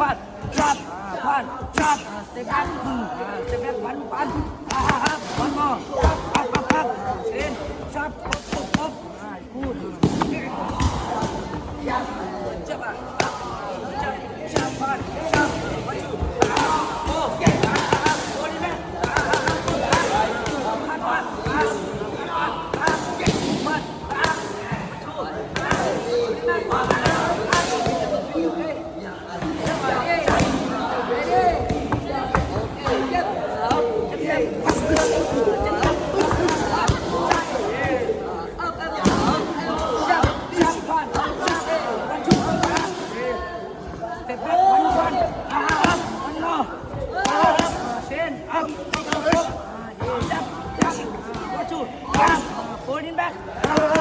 ปัดจับปัดจับเตปปันสเตปปันปันฮ่าฮะปันมองปับปับปับเล่นจับปุ๊บปุ๊บปุ๊บพูดจับจับจับจับปัดจับวันจุโอ้ยอ่าฮะโอ้ยแม่อ่าฮะปุ๊บอ่าฮะปุ๊บอ่าฮะปัด Holding back.